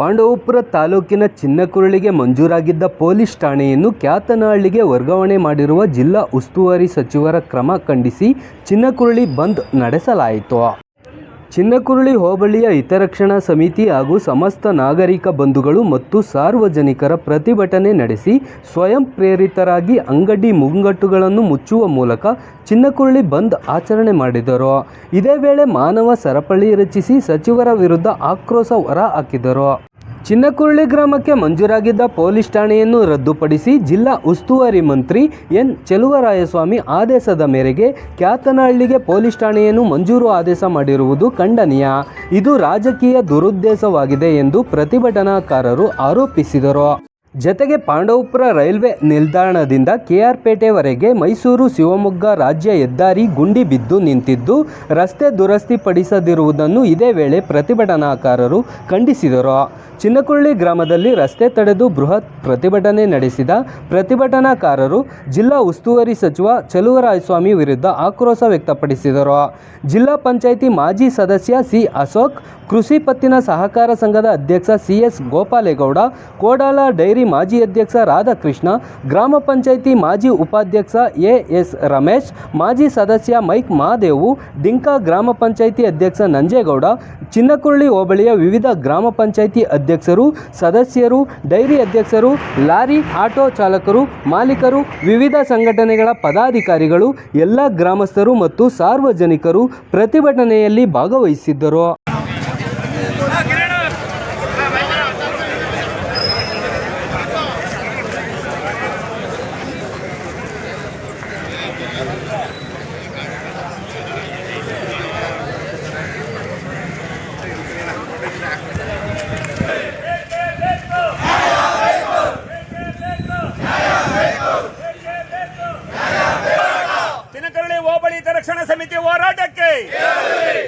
ಪಾಂಡವಪುರ ತಾಲೂಕಿನ ಚಿನ್ನಕುರಳಿಗೆ ಮಂಜೂರಾಗಿದ್ದ ಪೊಲೀಸ್ ಠಾಣೆಯನ್ನು ಕ್ಯಾತನಹಳ್ಳಿಗೆ ವರ್ಗಾವಣೆ ಮಾಡಿರುವ ಜಿಲ್ಲಾ ಉಸ್ತುವಾರಿ ಸಚಿವರ ಕ್ರಮ ಖಂಡಿಸಿ ಚಿನ್ನಕುರಳಿ ಬಂದ್ ನಡೆಸಲಾಯಿತು. ಚಿನ್ನಕುರುಳಿ ಹೋಬಳಿಯ ಹಿತರಕ್ಷಣಾ ಸಮಿತಿ ಹಾಗೂ ಸಮಸ್ತ ನಾಗರಿಕ ಬಂಧುಗಳು ಮತ್ತು ಸಾರ್ವಜನಿಕರ ಪ್ರತಿಭಟನೆ ನಡೆಸಿ ಸ್ವಯಂ ಪ್ರೇರಿತರಾಗಿ ಅಂಗಡಿ ಮುಂಗಟ್ಟುಗಳನ್ನು ಮುಚ್ಚುವ ಮೂಲಕ ಚಿನ್ನಕುರುಳಿ ಬಂದ್ ಆಚರಣೆ ಮಾಡಿದರು. ಇದೇ ವೇಳೆ ಮಾನವ ಸರಪಳಿ ರಚಿಸಿ ಸಚಿವರ ವಿರುದ್ಧ ಆಕ್ರೋಶ ಹೊರಹಾಕಿದರು ಚಿನ್ನಕುರಳಿ ಗ್ರಾಮಕ್ಕೆ ಮಂಜೂರಾಗಿದ್ದ ಪೊಲೀಸ್ ಠಾಣೆಯನ್ನು ರದ್ದುಪಡಿಸಿ ಜಿಲ್ಲಾ ಉಸ್ತುವಾರಿ ಮಂತ್ರಿ ಎನ್. ಚೆಲುವರಾಯಸ್ವಾಮಿ ಆದೇಶದ ಮೇರೆಗೆ ಕ್ಯಾತನಹಳ್ಳಿಗೆ ಪೊಲೀಸ್ ಠಾಣೆಯನ್ನು ಮಂಜೂರು ಆದೇಶ ಮಾಡಿರುವುದು ಖಂಡನೀಯ. ಇದು ರಾಜಕೀಯ ದುರುದ್ದೇಶವಾಗಿದೆ ಎಂದು ಪ್ರತಿಭಟನಾಕಾರರು ಆರೋಪಿಸಿದರು. ಜತೆಗೆ ಪಾಂಡವಪುರ ರೈಲ್ವೆ ನಿಲ್ದಾಣದಿಂದ ಕೆಆರ್ ಪೇಟೆವರೆಗೆ ಮೈಸೂರು ಶಿವಮೊಗ್ಗ ರಾಜ್ಯ ಹೆದ್ದಾರಿ ಗುಂಡಿ ಬಿದ್ದು ನಿಂತಿದ್ದು, ರಸ್ತೆ ದುರಸ್ತಿಪಡಿಸದಿರುವುದನ್ನು ಇದೇ ವೇಳೆ ಪ್ರತಿಭಟನಾಕಾರರು ಖಂಡಿಸಿದರು. ಚಿನ್ನಕುಳ್ಳಿ ಗ್ರಾಮದಲ್ಲಿ ರಸ್ತೆ ತಡೆದು ಬೃಹತ್ ಪ್ರತಿಭಟನೆ ನಡೆಸಿದ ಪ್ರತಿಭಟನಾಕಾರರು ಜಿಲ್ಲಾ ಉಸ್ತುವಾರಿ ಸಚಿವ ಚಲುವರಾಯಸ್ವಾಮಿ ವಿರುದ್ಧ ಆಕ್ರೋಶ ವ್ಯಕ್ತಪಡಿಸಿದರು. ಜಿಲ್ಲಾ ಪಂಚಾಯಿತಿ ಮಾಜಿ ಸದಸ್ಯ ಸಿ ಅಶೋಕ್ ಕೃಷಿ ಪತ್ತಿನ ಸಹಕಾರ ಸಂಘದ ಅಧ್ಯಕ್ಷ C S Gopalegowda, Kodala dairy ಮಾಜಿ ಅಧ್ಯಕ್ಷ ರಾಧಾಕೃಷ್ಣ, ಗ್ರಾಮ ಪಂಚಾಯಿತಿ ಮಾಜಿ ಉಪಾಧ್ಯಕ್ಷ ಎ ಎಸ್ ರಮೇಶ್, ಮಾಜಿ ಸದಸ್ಯ ಮೈಕ್ ಮಹಾದೇವು ಡಿಂಕಾ ಗ್ರಾಮ ಪಂಚಾಯಿತಿ ಅಧ್ಯಕ್ಷ ನಂಜೇಗೌಡ, ಚಿನ್ನಕುರಳಿ ಹೋಬಳಿಯ ವಿವಿಧ ಗ್ರಾಮ ಪಂಚಾಯಿತಿ ಅಧ್ಯಕ್ಷರು, ಸದಸ್ಯರು, ಡೈರಿ ಅಧ್ಯಕ್ಷರು, ಲಾರಿ ಆಟೋ ಚಾಲಕರು, ಮಾಲೀಕರು, ವಿವಿಧ ಸಂಘಟನೆಗಳ ಪದಾಧಿಕಾರಿಗಳು, ಎಲ್ಲ ಗ್ರಾಮಸ್ಥರು ಮತ್ತು ಸಾರ್ವಜನಿಕರು ಪ್ರತಿಭಟನೆಯಲ್ಲಿ ಭಾಗವಹಿಸಿದ್ದರು ಚಿನ್ನಕರಳಿ ಹೋಬಳಿ ಹಿತರಕ್ಷಣಾ ಸಮಿತಿ ಹೋರಾಟಕ್ಕೆ.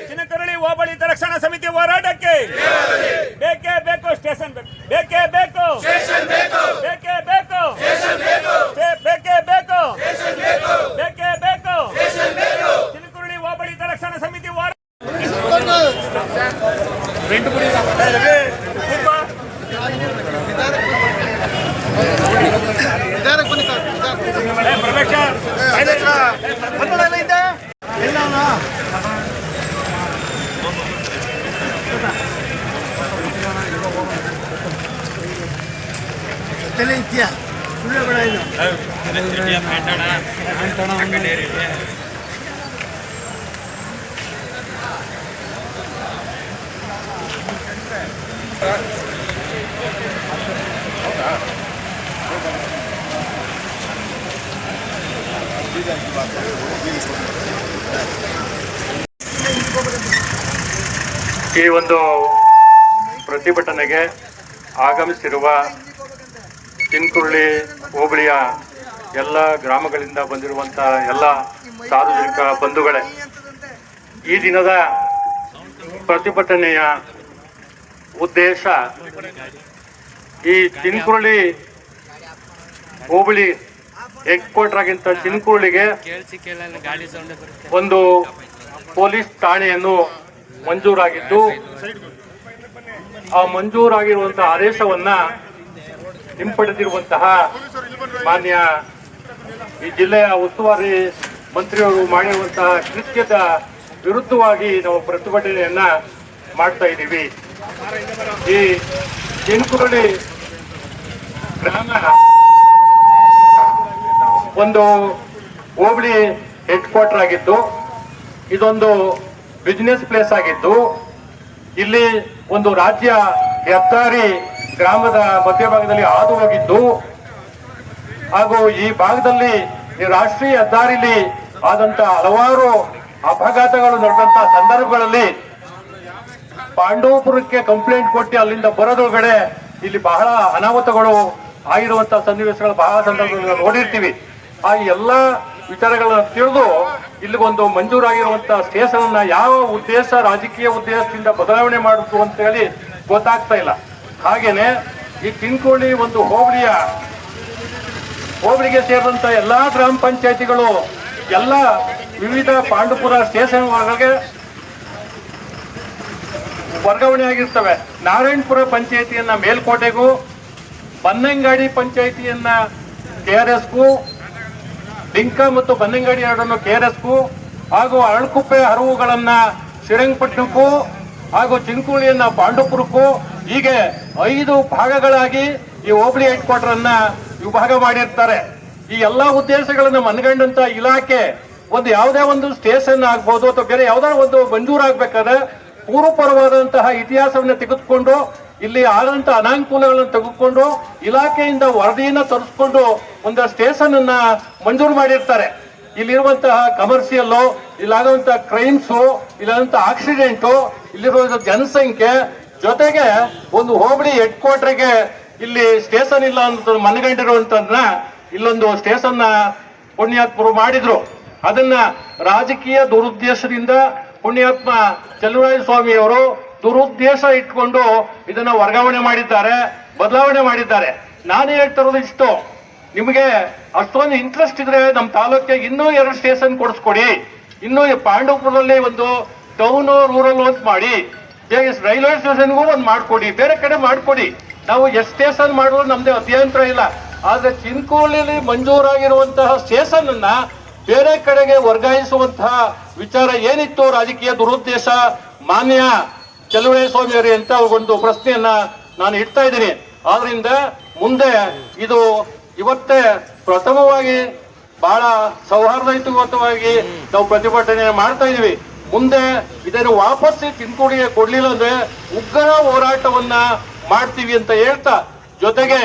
ಚಿನಕರಳಿ ಹೋಬಳಿ ಹಿತರಕ್ಷಣಾ ಸಮಿತಿ ಹೋರಾಟಕ್ಕೆ. ಬೇಕೇ ಬೇಕು ಸ್ಟೇಷನ್ ಬೇಕು. ಬೇಕೇ ಬೇಕು. ಬೇಕೇ ಬೇಕು. ಬೇಕೇ ಬೇಕು. ಬೇಕೇ ಬೇಕು. ಚಿನ್ನಕರಳಿ ಹೋಬಳಿ ಹಿತರಕ್ಷಣಾ ಸಮಿತಿ ಹೋರಾಟ ತಲೆ ಇದೆಯಾ? ಸುಳ್ಳು ಬೇಡ ಇದು ಈ ಒಂದು ಪ್ರತಿಭಟನೆಗೆ ಆಗಮಿಸಿರುವ ಚಿನ್ಕುರುಳಿ ಹೋಬಳಿಯ ಎಲ್ಲ ಗ್ರಾಮಗಳಿಂದ ಬಂದಿರುವಂಥ ಎಲ್ಲ ಸಾರ್ವಜನಿಕ ಬಂಧುಗಳೇ, ಈ ದಿನದ ಪ್ರತಿಭಟನೆಯ ಉದ್ದೇಶ ಈ ಚಿನ್ಕುರುಳಿ ಹೋಬಳಿ ಹೆಡ್ ಕ್ವಾರ್ಟರ್ ಆಗಿಂತ ಚಿನ್ಕುರುಳಿಗೆ ಒಂದು ಪೊಲೀಸ್ ಠಾಣೆಯನ್ನು ಮಂಜೂರಾಗಿದ್ದು, ಆ ಮಂಜೂರಾಗಿರುವಂತಹ ಆದೇಶವನ್ನ ಹಿಂಪಡೆದಿರುವಂತಹ ಮಾನ್ಯ ಈ ಜಿಲ್ಲೆಯ ಉಸ್ತುವಾರಿ ಮಂತ್ರಿಯವರು ಮಾಡಿರುವಂತಹ ಕೃತ್ಯದ ವಿರುದ್ಧವಾಗಿ ನಾವು ಪ್ರತಿಭಟನೆಯನ್ನ ಮಾಡ್ತಾ ಇದ್ದೀವಿ. ಈ ಚಿನ್ಕುರಳಿ ಗ್ರಾಮ ಒಂದು ಹೋಬಳಿ ಹೆಡ್ ಕ್ವಾರ್ಟರ್ ಆಗಿದ್ದು, ಇದೊಂದು ಬಿಸ್ನೆಸ್ ಪ್ಲೇಸ್ ಆಗಿದ್ದು, ಇಲ್ಲಿ ಒಂದು ರಾಜ್ಯ ಹೆದ್ದಾರಿ ಗ್ರಾಮದ ಮಧ್ಯಭಾಗದಲ್ಲಿ ಹಾದು ಹೋಗಿದ್ದು ಹಾಗೂ ಈ ಭಾಗದಲ್ಲಿ ರಾಷ್ಟ್ರೀಯ ಹೆದ್ದಾರಿಲಿ ಆದಂತ ಹಲವಾರು ಅಪಘಾತಗಳು ನಡೆದಂತ ಸಂದರ್ಭಗಳಲ್ಲಿ ಪಾಂಡವಪುರಕ್ಕೆ ಕಂಪ್ಲೇಂಟ್ ಕೊಟ್ಟು ಅಲ್ಲಿಂದ ಬರೋದೊಳಗಡೆ ಇಲ್ಲಿ ಬಹಳ ಅನಾಹುತಗಳು ಆಗಿರುವಂತಹ ಸನ್ನಿವೇಶಗಳು, ಬಹಳ ನೋಡಿರ್ತೀವಿ. ಆ ಎಲ್ಲ ವಿಚಾರಗಳನ್ನ ತಿಳಿದು ಇಲ್ಲಿಗೊಂದು ಮಂಜೂರಾಗಿರುವಂತಹ ಸ್ಟೇಷನ್ ಯಾವ ಉದ್ದೇಶ, ರಾಜಕೀಯ ಉದ್ದೇಶದಿಂದ ಬದಲಾವಣೆ ಮಾಡಿತು ಅಂತ ಹೇಳಿ ಗೊತ್ತಾಗ್ತಾ ಇಲ್ಲ. ಹಾಗೇನೆ ಈ ತಿನ್ಕೋಳಿ ಒಂದು ಹೋಬಳಿಯ ಹೋಬಳಿಗೆ ಸೇರಿದಂತ ಎಲ್ಲಾ ಗ್ರಾಮ ಪಂಚಾಯತಿಗಳು, ಎಲ್ಲ ವಿವಿಧ ಪಾಂಡುಪುರ ಸ್ಟೇಷನ್ ಒಳಗೆ ವರ್ಗಾವಣೆ ಆಗಿರ್ತವೆ. ನಾರಾಯಣಪುರ ಪಂಚಾಯತಿಯನ್ನ ಮೇಲ್ಕೋಟೆಗೂ, ಬನ್ನಂಗಾಡಿ ಪಂಚಾಯತಿಯನ್ನ ಕೆ ಆರ್ ಎಸ್ಗೂ ಲಿಂಕ ಮತ್ತು ಬನ್ನಂಗಾಡಿ ಎರಡನ್ನು ಕೆ ಆರ್ ಎಸ್ಗೂ, ಹಾಗೂ ಅರಳುಕುಪ್ಪೆ ಹರವುಗಳನ್ನ ಶ್ರೀರಂಗಪಟ್ಟಣಕ್ಕೂ ಹಾಗೂ ಚಿಂಕುಳಿಯನ್ನ ಪಾಂಡುಪುರಕ್ಕೂ ಹೀಗೆ ಐದು ಭಾಗಗಳಾಗಿ ಈ ಹೋಬಳಿ ಹೆಡ್ ಕ್ವಾರ್ಟರ್ ಅನ್ನ ವಿಭಾಗ ಮಾಡಿರ್ತಾರೆ. ಈ ಎಲ್ಲಾ ಉದ್ದೇಶಗಳನ್ನು ಮನಗಂಡಂತ ಇಲಾಖೆ ಒಂದು ಯಾವುದೇ ಒಂದು ಸ್ಟೇಷನ್ ಆಗ್ಬೋದು ಅಥವಾ ಬೇರೆ ಯಾವುದಾದ್ರು ಒಂದು ಮಂಜೂರಾಗಬೇಕಾದ್ರೆ ಪೂರ್ವಪರವಾದಂತಹ ಇತಿಹಾಸವನ್ನು ತೆಗೆದುಕೊಂಡು, ಇಲ್ಲಿ ಆದಂತ ಅನಾನುಕೂಲಗಳನ್ನು ತೆಗೆದುಕೊಂಡು ಇಲಾಖೆಯಿಂದ ವರದಿಯನ್ನ ತರಿಸ್ಕೊಂಡು ಒಂದು ಸ್ಟೇಷನ್ ಅನ್ನ ಮಂಜೂರು ಮಾಡಿರ್ತಾರೆ. ಇಲ್ಲಿರುವಂತಹ ಕಮರ್ಷಿಯಲ್ಲು ಇಲ್ಲಾದಂತಹ ಕ್ರೈಮ್ಸು ಇಲ್ಲಾದಂತಹ ಆಕ್ಸಿಡೆಂಟು ಇಲ್ಲಿರುವ ಜನಸಂಖ್ಯೆ ಜೊತೆಗೆ ಒಂದು ಹೋಬಳಿ ಹೆಡ್ ಕ್ವಾರ್ಟರ್ಗೆ ಇಲ್ಲಿ ಸ್ಟೇಷನ್ ಇಲ್ಲ ಅಂತ ಮನಗಂಡಿರುವಂತದ್ನ ಇಲ್ಲೊಂದು ಸ್ಟೇಷನ್ ಪುಣ್ಯಾತ್ಮರು ಮಾಡಿದ್ರು. ಅದನ್ನ ರಾಜಕೀಯ ದುರುದ್ದೇಶದಿಂದ ಪುಣ್ಯಾತ್ಮ ಸ್ವಾಮಿ ಅವರು ದುರುದ್ದೇಶ ಇಟ್ಕೊಂಡು ಇದನ್ನ ವರ್ಗಾವಣೆ ಮಾಡಿದ್ದಾರೆ, ಬದಲಾವಣೆ ಮಾಡಿದ್ದಾರೆ. ನಾನು ಹೇಳ್ತಿರೋದು ಇಷ್ಟು. ನಿಮಗೆ ಅಷ್ಟೊಂದು ಇಂಟ್ರೆಸ್ಟ್ ಇದ್ರೆ ನಮ್ಮ ತಾಲೂಕಿಗೆ ಇನ್ನೂ ಎರಡು ಸ್ಟೇಷನ್ ಕೊಡಿಸ್ಕೊಡಿ. ಇನ್ನೂ ಪಾಂಡವಪುರದಲ್ಲಿ ಒಂದು ಟೌನ್ ರೂರಲ್ ಅಂತ ಮಾಡಿ. ರೈಲ್ವೆ ಸ್ಟೇಷನ್ಗೂ ಒಂದು ಮಾಡಿಕೊಡಿ, ಬೇರೆ ಕಡೆ ಮಾಡಿಕೊಡಿ. ನಾವು ಎಷ್ಟು ಸ್ಟೇಷನ್ ಮಾಡೋದು ನಮ್ದೇ ಅಭ್ಯಂತರ ಇಲ್ಲ. ಆದರೆ ಚಿನ್ಕೋಳಿಲಿ ಮಂಜೂರಾಗಿರುವಂತಹ ಸ್ಟೇಷನ್ ಅನ್ನ ಬೇರೆ ಕಡೆಗೆ ವರ್ಗಾಯಿಸುವಂತಹ ವಿಚಾರ ಏನಿತ್ತು ರಾಜಕೀಯ ದುರುದ್ದೇಶ, ಮಾನ್ಯ ಚಲುವೆ ಸ್ವಾಮಿಯವರೇ ಅಂತ ಒಂದು ಪ್ರಶ್ನೆಯನ್ನ ನಾನು ಇಡ್ತಾ ಇದ್ದೀನಿ. ಆದ್ರಿಂದ ಮುಂದೆ ಇದು ಇವತ್ತೇ ಪ್ರಥಮವಾಗಿ ಬಹಳ ಸೌಹಾರ್ದಯುತವಾಗಿ ನಾವು ಪ್ರತಿಭಟನೆ ಮಾಡ್ತಾ ಇದೀವಿ ಮುಂದೆ ಇದನ್ನು ವಾಪಸ್ ತಿನ್ಕೊಡಿ ಕೊಡ್ಲಿಲ್ಲ ಅಂದ್ರೆ ಉಗ್ರ ಹೋರಾಟವನ್ನ ಮಾಡ್ತೀವಿ ಅಂತ ಹೇಳ್ತಾ, ಜೊತೆಗೆ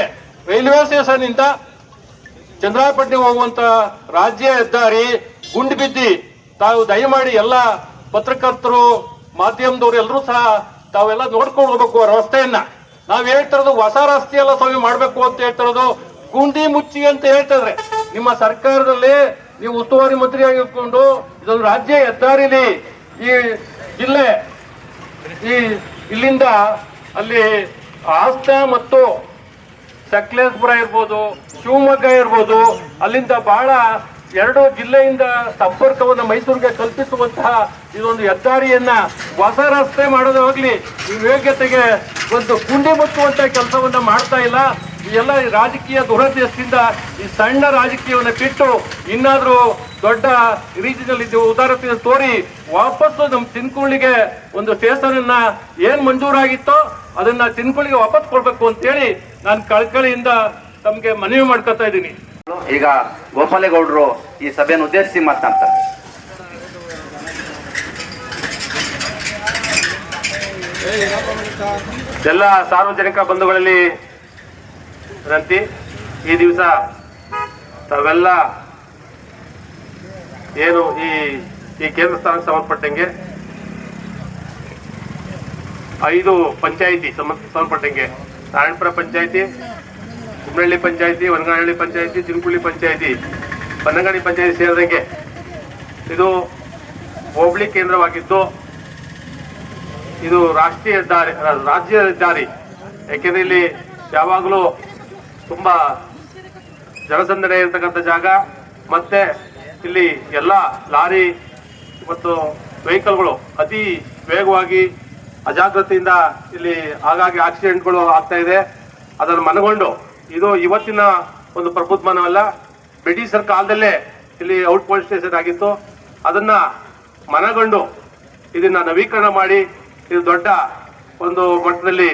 ರೈಲ್ವೆ ಸ್ಟೇಷನ್ ಇಂದ ಚಂದ್ರಾಪಟ್ಟಣೆ ಹೋಗುವಂತ ರಾಜ್ಯ ಹೆದ್ದಾರಿ ಗುಂಡು ಬಿದ್ದಿ, ತಾವು ದಯಮಾಡಿ ಎಲ್ಲ ಪತ್ರಕರ್ತರು, ಮಾಧ್ಯಮದವರು ಎಲ್ಲರೂ ಸಹ ತಾವೆಲ್ಲ ನೋಡ್ಕೊಂಡು ಹೋಗ್ಬೇಕು ರಸ್ತೆಯನ್ನ. ನಾವ್ ಹೇಳ್ತಿರೋದು ಹೊಸ ರಸ್ತೆ ಎಲ್ಲ ಸ್ವಾಮಿ ಮಾಡ್ಬೇಕು ಅಂತ ಹೇಳ್ತಿರೋದು ಗುಂಡಿ ಮುಚ್ಚಿ ಅಂತ ಹೇಳ್ತಿದ್ರೆ. ನಿಮ್ಮ ಸರ್ಕಾರದಲ್ಲಿ ನೀವು ಉಸ್ತುವಾರಿ ಮಂತ್ರಿ ಆಗಿಕೊಂಡು ಇದೊಂದು ರಾಜ್ಯ ಹೆದ್ದಾರಿಲಿ ಈ ಜಿಲ್ಲೆ, ಈ ಇಲ್ಲಿಂದ ಅಲ್ಲಿ ಹಾಸನ ಮತ್ತು ಸಕಲೇಶ್ಪುರ ಇರ್ಬೋದು, ಶಿವಮೊಗ್ಗ ಇರ್ಬೋದು, ಅಲ್ಲಿಂದ ಬಹಳ ಎರಡು ಜಿಲ್ಲೆಯಿಂದ ಸಂಪರ್ಕವನ್ನು ಮೈಸೂರಿಗೆ ಕಲ್ಪಿಸುವಂತಹ ಇದೊಂದು ಹೆದ್ದಾರಿಯನ್ನ ಹೊಸ ರಸ್ತೆ ಮಾಡೋದಾಗ್ಲಿ ಈ ಯೋಗ್ಯತೆಗೆ ಒಂದು ಗುಂಡಿ ಮುಚ್ಚುವಂತ ಕೆಲಸವನ್ನ ಮಾಡ್ತಾ ಇಲ್ಲ. ಎಲ್ಲ ರಾಜಕೀಯ ದುರದೇಶದಿಂದ ಈ ಸಣ್ಣ ರಾಜಕೀಯವನ್ನು ಬಿಟ್ಟು ಇನ್ನಾದ್ರೂ ದೊಡ್ಡ ರೀತಿಯಲ್ಲಿ ಇದು ಉದಾರತೆ ತೋರಿ ವಾಪಸ್ಸು ನಮ್ಮ ತಿನ್ಕುಳಿಗೆ ಒಂದು ಸ್ಟೇಷನ್ ಅನ್ನ ಏನ್ ಮಂಜೂರಾಗಿತ್ತೋ ಅದನ್ನ ತಿನ್ಕುಳಿಗೆ ವಾಪಸ್ ಕೊಡ್ಬೇಕು ಅಂತೇಳಿ ನಾನು ಕಳ್ಕಳಿಯಿಂದ ತಮಗೆ ಮನವಿ ಮಾಡ್ಕೊತಾ ಇದ್ದೀನಿ. ಈಗ ಗೋಪಾಲೇಗೌಡರು ಈ ಸಭೆಯನ್ನು ಉದ್ದೇಶಿಸಿ ಮಾತನಾಡ್ತಾರೆ. ಎಲ್ಲ ಸಾರ್ವಜನಿಕ ಬಂಧುಗಳಲ್ಲಿ ರಂತಿ ಈ ದಿವಸ ತಾವೆಲ್ಲ ಏನು ಈ ಈ ಕೇಂದ್ರ ಸ್ಥಾನಕ್ಕೆ ಸಂಬಂಧಪಟ್ಟಂಗೆ ಐದು ಪಂಚಾಯಿತಿ ಸಂಬಂಧ, ಸಂಬಂಧಪಟ್ಟಂಗೆ. ನಾರಾಯಣಪುರ ಪಂಚಾಯಿತಿ ಕುಮ್ಮನಹಳ್ಳಿ ಪಂಚಾಯಿತಿ ವನಗನಹಳ್ಳಿ ಪಂಚಾಯಿತಿ ತಿನ್ಕುಳ್ಳಿ ಪಂಚಾಯಿತಿ, ಬನ್ನಂಗಡಿ ಪಂಚಾಯಿತಿ ಸೇರಿದಂಗೆ. ಇದು ಹೋಬಳಿ ಕೇಂದ್ರವಾಗಿದ್ದು, ಇದು ರಾಷ್ಟ್ರೀಯ ದಾರಿ ರಾಜ್ಯ ಹೆದ್ದಾರಿ ಯಾಕೆಂದ್ರೆ ಇಲ್ಲಿ ಯಾವಾಗಲೂ ತುಂಬಾ ಜನಸಂದಣಿ ಇರತಕ್ಕಂಥ ಜಾಗ, ಮತ್ತೆ ಇಲ್ಲಿ ಎಲ್ಲ ಲಾರಿ ಮತ್ತು ವೆಹಿಕಲ್ಗಳು ಅತಿ ವೇಗವಾಗಿ ಅಜಾಗ್ರತೆಯಿಂದ ಇಲ್ಲಿ ಆಗಾಗ್ಗೆ ಆಕ್ಸಿಡೆಂಟ್ಗಳು ಆಗ್ತಾ ಇದೆ. ಅದನ್ನು ಮನಗೊಂಡು ಇದು ಇವತ್ತಿನ ಒಂದು ಪ್ರಬುದ್ಧಮಾನವಲ್ಲ ಬ್ರಿಟಿಷರ ಕಾಲದಲ್ಲೇ ಇಲ್ಲಿ ಔಟ್ ಪೋಸ್ಟ್ ಸ್ಟೇಷನ್ ಆಗಿತ್ತು. ಅದನ್ನ ಮನಗೊಂಡು ಇದನ್ನ ನವೀಕರಣ ಮಾಡಿ ಇದು ದೊಡ್ಡ ಒಂದು ಮಟ್ಟದಲ್ಲಿ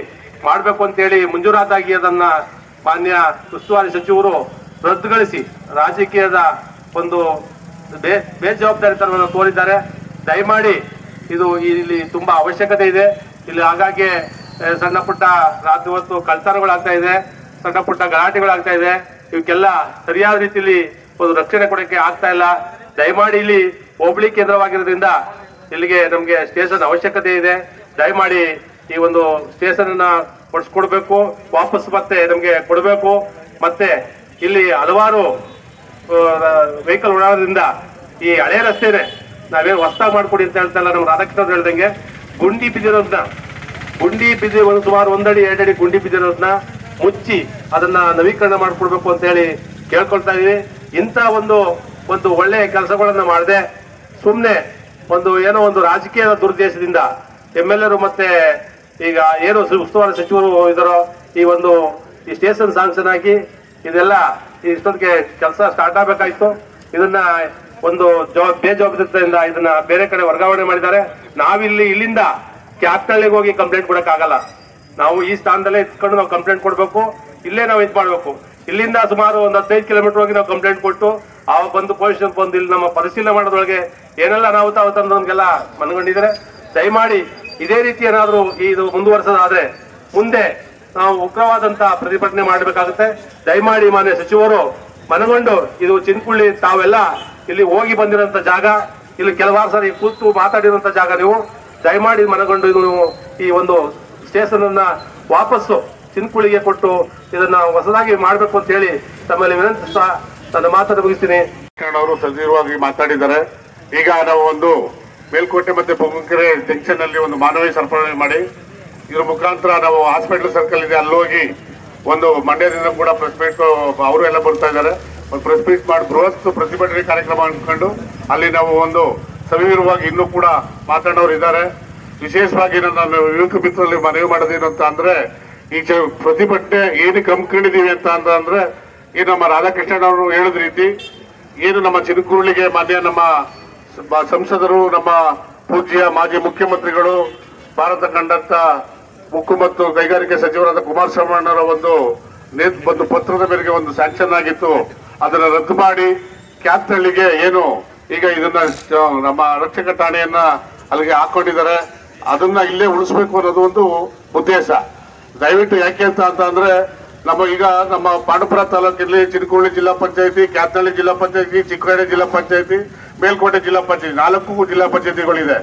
ಮಾಡಬೇಕು ಅಂತೇಳಿ ಮಂಜೂರಾದಾಗಿ ಅದನ್ನ ಮಾನ್ಯ ಉಸ್ತುವಾರಿ ಸಚಿವರು ರದ್ದುಗೊಳಿಸಿ ರಾಜಕೀಯದ ಒಂದು ಬೇ ಬೇಜವಾಬ್ದಾರಿತನವನ್ನು ತೋರಿದ್ದಾರೆ ದಯಮಾಡಿ ಇದು ಇಲ್ಲಿ ತುಂಬಾ ಅವಶ್ಯಕತೆ ಇದೆ. ಇಲ್ಲಿ ಹಾಗಾಗಿ ಸಣ್ಣ ಪುಟ್ಟ ರಾತ್ರಿ ಹೊತ್ತು ಕಳ್ತನಗಳಾಗ್ತಾ ಇದೆ. ಸಣ್ಣ ಪುಟ್ಟ ಗಲಾಟೆಗಳಾಗ್ತಾ ಇದೆ. ಇವಕ್ಕೆಲ್ಲ ಸರಿಯಾದ ರೀತಿಯಲ್ಲಿ ಒಂದು ರಕ್ಷಣೆ ಕೊಡಕ್ಕೆ ಆಗ್ತಾ ಇಲ್ಲ. ದಯಮಾಡಿ ಇಲ್ಲಿ ಹೋಬಳಿ ಕೇಂದ್ರವಾಗಿರೋದ್ರಿಂದ ಇಲ್ಲಿಗೆ ನಮಗೆ ಸ್ಟೇಷನ್ ಅವಶ್ಯಕತೆ ಇದೆ. ದಯಮಾಡಿ ಈ ಒಂದು ಸ್ಟೇಷನ್ ಅನ್ನ ಕೊಡಿಸ್ಕೊಡ್ಬೇಕು. ವಾಪಸ್ ಮತ್ತೆ ನಮಗೆ ಕೊಡಬೇಕು. ಮತ್ತೆ ಇಲ್ಲಿ ಹಲವಾರು ವೆಹಿಕಲ್ ಓಡಾಡೋದ್ರಿಂದ ಈ ಹಳೆ ರಸ್ತೆನೆ ನಾವೇನು ಹೊಸ್ದಾಗಿ ಮಾಡ್ಕೊಡಿ ಅಂತ ಹೇಳ್ತಾ ಇಲ್ಲ ನಮ್ಮ ರಾಧಾಕೃಷ್ಣ ಹೇಳ್ದಂಗೆ ಗುಂಡಿ ಬಿದ್ದಿರೋದನ್ನ ಗುಂಡಿ ಬಿದ್ದಿ ಒಂದು ಸುಮಾರು ಒಂದಡಿ, ಎರಡಡಿ ಗುಂಡಿ ಬಿದ್ದಿರೋದನ್ನ ಮುಚ್ಚಿ ಅದನ್ನ ನವೀಕರಣ ಮಾಡ್ಕೊಡ್ಬೇಕು ಅಂತ ಹೇಳಿ ಕೇಳ್ಕೊಳ್ತಾ ಇದೀವಿ. ಇಂಥ ಒಂದು ಒಂದು ಒಳ್ಳೆ ಕೆಲಸಗಳನ್ನ ಮಾಡದೆ. ಸುಮ್ಮನೆ ಒಂದು ಏನೋ ಒಂದು ರಾಜಕೀಯ ದುರುದ್ದೇಶದಿಂದ ಎಂ ಎಲ್ ಎರು ಮತ್ತೆ ಈಗ ಏನು ಉಸ್ತುವಾರಿ ಸಚಿವರು ಇದರೋ ಈ ಒಂದು ಈ ಸ್ಟೇಷನ್ ಸಾಂಕ್ಷನ್ ಆಗಿ ಇದೆಲ್ಲ ಇಷ್ಟೊತ್ತಿಗೆ ಕೆಲಸ ಸ್ಟಾರ್ಟ್ ಆಗಬೇಕಾಯ್ತು. ಇದನ್ನ ಒಂದು ಜವಾಬ್ ಬೇಜವಾಬ್ದಾರಿಯಿಂದ ಇದನ್ನ ಬೇರೆ ಕಡೆ ವರ್ಗಾವಣೆ ಮಾಡಿದ್ದಾರೆ. ನಾವಿಲ್ಲಿ ಇಲ್ಲಿಂದ ಕ್ಯಾಪಿಟಲ್ಗೆ ಹೋಗಿ ಕಂಪ್ಲೇಂಟ್ ಕೊಡಕ್ಕಾಗಲ್ಲ. ನಾವು ಈ ಸ್ಥಾನದಲ್ಲೇ ಇಟ್ಕೊಂಡು ನಾವು ಕಂಪ್ಲೇಂಟ್ ಕೊಡಬೇಕು. ಇಲ್ಲೇ ನಾವು ಇದು ಮಾಡಬೇಕು. ಇಲ್ಲಿಂದ ಸುಮಾರು ಒಂದು ಹದಿನೈದು ಕಿಲೋಮೀಟರ್ ಹೋಗಿ ನಾವು ಕಂಪ್ಲೇಂಟ್ ಕೊಟ್ಟು ಅವಾಗ ಬಂದು ಪೊಲೀಸ್ ಬಂದು ಇಲ್ಲಿ ನಮ್ಮ ಪರಿಶೀಲನೆ ಮಾಡೋದ್ರೊಳಗೆ ಏನೆಲ್ಲ ನಾವು ತಾವು ನಮ್ಗೆಲ್ಲ ಮನಗೊಂಡಿದ್ದಾರೆ. ದಯಮಾಡಿ ಇದೇ ರೀತಿ ಏನಾದರೂ ಇದು ಮುಂದುವರೆಸೋದಾದ್ರೆ, ಮುಂದೆ ನಾವು ಉಗ್ರವಾದಂತಹ ಪ್ರತಿಭಟನೆ ಮಾಡಬೇಕಾಗುತ್ತೆ. ದಯಮಾಡಿ ಮಾನ್ಯ ಸಚಿವರು, ಮನಗೊಂಡು ಇದು ಚಿನ್ಕುಳ್ಳಿ ತಾವೆಲ್ಲ ಇಲ್ಲಿ ಹೋಗಿ ಬಂದಿರೋಂಥ ಜಾಗ, ಇಲ್ಲಿ ಕೆಲವಾರು ಸಾರಿ ಕೂತು ಮಾತಾಡಿರೋಂಥ ಜಾಗ ನೀವು. ದಯಮಾಡಿ ಮನಗೊಂಡು ಇದು ಈ ಒಂದು ಸ್ಟೇಷನ್ ಅನ್ನ ವಾಪಸ್ಸು ಚಿನ್ಕುಳಿಗೆ ಕೊಟ್ಟು ಇದನ್ನ ಹೊಸದಾಗಿ ಮಾಡಬೇಕು ಅಂತ ಹೇಳಿ ತಮ್ಮಲ್ಲಿ ವಿನಂತಿಸ್ತಾ ನನ್ನ ಮಾತನ್ನು ಮುಗಿಸ್ತೀನಿ. ಅವರು ಸಜೀವವಾಗಿ ಮಾತಾಡಿದ್ದಾರೆ. ಈಗ ನಾವು ಒಂದು ಮೇಲ್ಕೋಟೆ ಮತ್ತೆ ಬೊಮ್ಮಕೆರೆ ಜಂಕ್ಷನ್ ಅಲ್ಲಿ ಒಂದು ಮಾನವೀಯ ಸರ್ಪಣೆ ಮಾಡಿ ಇದ್ರ ಮುಖಾಂತರ ನಾವು ಹಾಸ್ಪಿಟಲ್ ಸರ್ಕಲ್ ಇದೆ, ಅಲ್ಲಿ ಹೋಗಿ ಒಂದು ಮಂಡ್ಯದಿಂದ ಕೂಡ ಪ್ರೆಸ್ ಮೀಟ್ ಅವರು ಎಲ್ಲ ಬರ್ತಾ ಇದ್ದಾರೆ. ಒಂದು ಪ್ರೆಸ್ ಮೀಟ್ ಮಾಡಿ ಬೃಹತ್ ಪ್ರತಿಭಟನೆ ಕಾರ್ಯಕ್ರಮ ಅಂದ್ಕೊಂಡು ಅಲ್ಲಿ ನಾವು ಒಂದು ಸವಿವರವಾಗಿ ಇನ್ನೂ ಕೂಡ ಮಾತಾಡೋರು ಇದ್ದಾರೆ. ವಿಶೇಷವಾಗಿ ನಾನು ಯುವಕ ಮಿತ್ರರಲ್ಲಿ ಮನವಿ ಮಾಡೋದೇನು ಅಂತ ಅಂದ್ರೆ, ಈ ಪ್ರತಿಭಟನೆ ಏನಕ್ಕೆ ಹಮ್ಮಿಕೊಂಡಿದೀವಿ ಅಂತ ಅಂತ ಅಂದ್ರೆ ಈ ನಮ್ಮ ರಾಧಾಕೃಷ್ಣನ್ ಅವರು ಹೇಳಿದ ರೀತಿ ಏನು ನಮ್ಮ ಚಿರುಕುರುಳಿಗೆ ಮಾನ್ಯ ನಮ್ಮ ಸಂಸದರು, ನಮ್ಮ ಪೂಜ್ಯ ಮಾಜಿ ಮುಖ್ಯಮಂತ್ರಿಗಳು, ಭಾರತ ಕಂಡಂತ ಉಕ್ಕು ಮತ್ತು ಕೈಗಾರಿಕೆ ಸಚಿವರಾದ ಕುಮಾರಸ್ವಾಮಿ ಒಂದು ಒಂದು ಪತ್ರದ ಮೇರೆಗೆ ಒಂದು ಸ್ಯಾಂಕ್ಷನ್ ಆಗಿತ್ತು. ಅದನ್ನ ರದ್ದು ಮಾಡಿ ಕ್ಯಾತ್ನಳ್ಳಿಗೆ ಏನು ಈಗ ಇದನ್ನ ನಮ್ಮ ರಕ್ಷಕ ಠಾಣೆಯನ್ನ ಅಲ್ಲಿಗೆ ಹಾಕೊಂಡಿದ್ದಾರೆ. ಅದನ್ನ ಇಲ್ಲೇ ಉಳಿಸ್ಬೇಕು ಅನ್ನೋದು ಒಂದು ಉದ್ದೇಶ. ದಯವಿಟ್ಟು ಯಾಕೆ ಅಂತ ಅಂತ ಅಂದ್ರೆ, ನಮ್ಮ ಈಗ ನಮ್ಮ ಪಾಂಡುಪುರ ತಾಲೂಕಿನಲ್ಲಿ ಚಿನಕುಳ್ಳಿ ಜಿಲ್ಲಾ ಪಂಚಾಯತಿ ಕ್ಯಾತ್ನಳ್ಳಿ ಜಿಲ್ಲಾ ಪಂಚಾಯತಿ ಚಿಕ್ಕರೆ ಜಿಲ್ಲಾ ಪಂಚಾಯತಿ, ಮೇಲ್ಕೋಟೆ ಜಿಲ್ಲಾ ಪಂಚಾಯತಿ, ನಾಲ್ಕು ಜಿಲ್ಲಾ ಪಂಚಾಯತಿಗಳಿದೆ.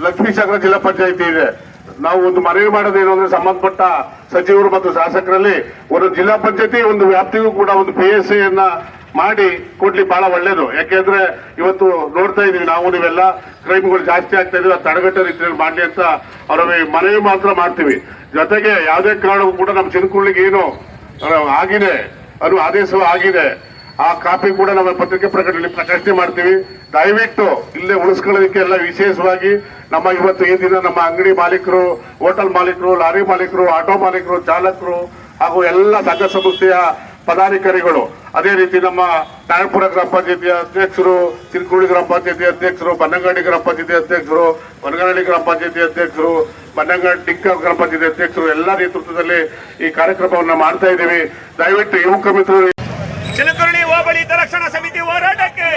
ಲಕ್ಷ್ಮೀಸಾಗರ ಜಿಲ್ಲಾ ಪಂಚಾಯತಿ ಇದೆ. ನಾವು ಒಂದು ಮನವಿ ಮಾಡೋದೇನು ಅಂದ್ರೆ ಸಂಬಂಧಪಟ್ಟ ಸಚಿವರು ಮತ್ತು ಶಾಸಕರಲ್ಲಿ ಒಂದು ಜಿಲ್ಲಾ ಪಂಚಾಯತಿ ಒಂದು ವ್ಯಾಪ್ತಿಗೂ ಕೂಡ ಒಂದು ಪಿ ಎಸ್ ಸಿಯನ್ನ ಮಾಡಿ ಕೊಡ್ಲಿ ಬಹಳ ಒಳ್ಳೇದು. ಯಾಕೆಂದ್ರೆ ಇವತ್ತು ನೋಡ್ತಾ ಇದೀವಿ ನಾವು ನೀವೆಲ್ಲ ಕ್ರೈಮ್ಗಳು ಜಾಸ್ತಿ ಆಗ್ತಾ ಇದೀವಿ ಅದು ತಡೆಗಟ್ಟೋ ರೀತಿಯಲ್ಲಿ ಮಾಡಲಿ ಅಂತ ಅವ್ರಿಗೆ ಮನವಿ ಮಾತ್ರ ಮಾಡ್ತೀವಿ. ಜೊತೆಗೆ ಯಾವುದೇ ಕಾರಣಕ್ಕೂ ಕೂಡ ನಮ್ಮ ಚಿನ್ಕುಳ್ಳಿಗೆ ಏನು ಆಗಿದೆ ಅದು ಆದೇಶ ಆಗಿದೆ. ಆ ಕಾಪಿ ಕೂಡ ನಮ್ಮ ಪತ್ರಿಕೆ ಪ್ರಕಟಣೆ ಪ್ರಕಟಣೆ ಮಾಡ್ತೀವಿ. ದಯವಿಟ್ಟು ಇಲ್ಲೇ ಉಳಿಸ್ಕೊಳ್ಳೋದಕ್ಕೆ ಎಲ್ಲ ವಿಶೇಷವಾಗಿ ನಮ್ಮ ಇವತ್ತು ಈ ದಿನ ನಮ್ಮ ಅಂಗಡಿ ಮಾಲೀಕರು, ಹೋಟೆಲ್ ಮಾಲೀಕರು, ಲಾರಿ ಮಾಲೀಕರು, ಆಟೋ ಮಾಲೀಕರು, ಚಾಲಕರು ಹಾಗೂ ಎಲ್ಲ ಸಂಘ ಸಂಸ್ಥೆಯ ಪದಾಧಿಕಾರಿಗಳು. ಅದೇ ರೀತಿ ನಮ್ಮ ನಾರಾಯಣಪುರ ಗ್ರಾಮ ಪಂಚಾಯತಿ ಅಧ್ಯಕ್ಷರು ಚಿನ್ಕುಳಿ ಗ್ರಾಮ ಪಂಚಾಯತಿ ಅಧ್ಯಕ್ಷರು, ಬನ್ನಂಗಡಿ ಗ್ರಾಮ ಪಂಚಾಯತಿ ಅಧ್ಯಕ್ಷರು ಬನಗನಹಳ್ಳಿ ಗ್ರಾಮ ಪಂಚಾಯತಿ ಅಧ್ಯಕ್ಷರು, ಬನ್ನಂಗಡಿ ಟಿಕ್ಕ ಗ್ರಾಮ ಪಂಚಾಯತಿ ಅಧ್ಯಕ್ಷರು ಎಲ್ಲ ನೇತೃತ್ವದಲ್ಲಿ ಈ ಕಾರ್ಯಕ್ರಮವನ್ನು ಮಾಡ್ತಾ ಇದ್ದೀವಿ. ದಯವಿಟ್ಟು ಯುವಕ ಮಿತ್ರರು ಚಿನಕುರಳಿ ಹೋಬಳಿ ದರಕ್ಷಣಾ ಸಮಿತಿ ಹೋರಾಟಕ್ಕೆ.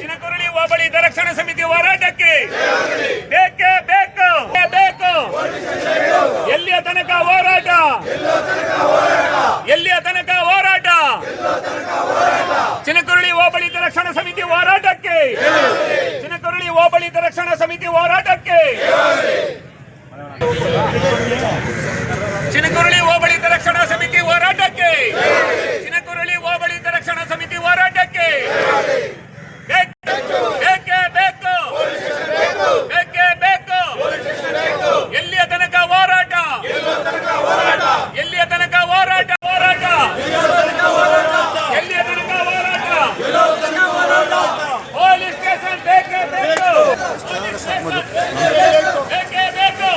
ಚಿನಕುರುಳಿ ಹೋಬಳಿ ದರಕ್ಷಣಾ ಸಮಿತಿ ಹೋರಾಟಕ್ಕೆ. ಬೇಕೇ ಬೇಕು ಬೇಕು ಎಲ್ಲಿಯ ತನಕ ಹೋರಾಟ? ಎಲ್ಲಿಯ ತನಕ ಹೋರಾಟ? ಚಿನಕುರುಳಿ ಹೋಬಳಿ ದರಕ್ಷಣಾ ಸಮಿತಿ ಹೋರಾಟಕ್ಕೆ. ಚಿನಕುರುಳಿ ಹೋಬಳಿ ದರಕ್ಷಣಾ ಸಮಿತಿ ಹೋರಾಟಕ್ಕೆ. ಚಿನಕುರಳಿ ಹೋಬಳಿ ರಕ್ಷಣಾ ಸಮಿತಿ ಹೋರಾಟಕ್ಕೆ. ಚಿನಕುರಳಿ ಹೋಬಳಿ ರಕ್ಷಣಾ ಸಮಿತಿ ಹೋರಾಟಕ್ಕೆ. ಬೇಕು, ಬೇಕೇ ಬೇಕು. ಬೇಕೇ ಎಲ್ಲಿಯ ತನಕ ಹೋರಾಟ? ಎಲ್ಲಿಯ ತನಕ ಹೋರಾಟ? ಹೋರಾಟ ಎಲ್ಲಿಯ ತನಕ ಹೋರಾಟ ಪೊಲೀಸ್ ಸ್ಟೇಷನ್ ಬೇಕೇ ಬೇಕು ಪೊಲೀಸ್ ಸ್ಟೇಷನ್ ಬೇಕೇ ಬೇಕು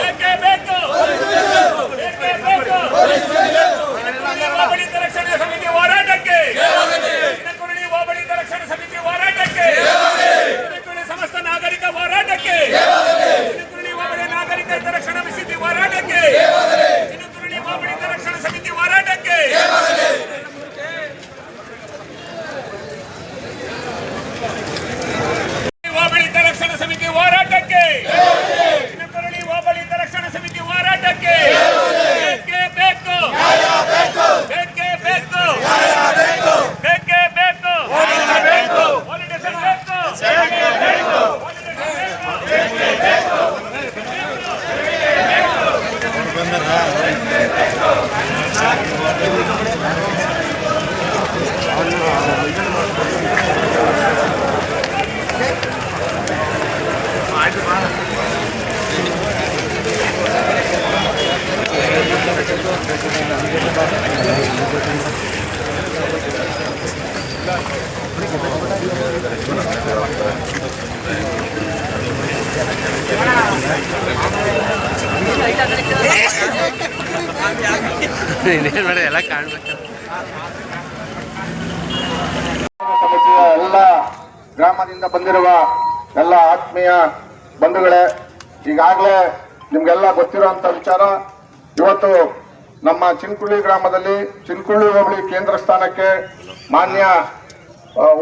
ಬೇಕೇ ಬೇಕು ಸಮಿತಿಯ ಎಲ್ಲ ಗ್ರಾಮದಿಂದ ಬಂದಿರುವ ಎಲ್ಲ ಆತ್ಮೀಯ ಬಂಧುಗಳೇ ಈಗಾಗಲೇ ನಿಮ್ಗೆಲ್ಲ ಗೊತ್ತಿರುವಂತ ವಿಚಾರ, ಇವತ್ತು ನಮ್ಮ ಚಿನ್ಕುಳ್ಳಿ ಗ್ರಾಮದಲ್ಲಿ ಚಿನ್ಕುಳ್ಳಿ ಹೋಬಳಿ ಕೇಂದ್ರ ಸ್ಥಾನಕ್ಕೆ ಮಾನ್ಯ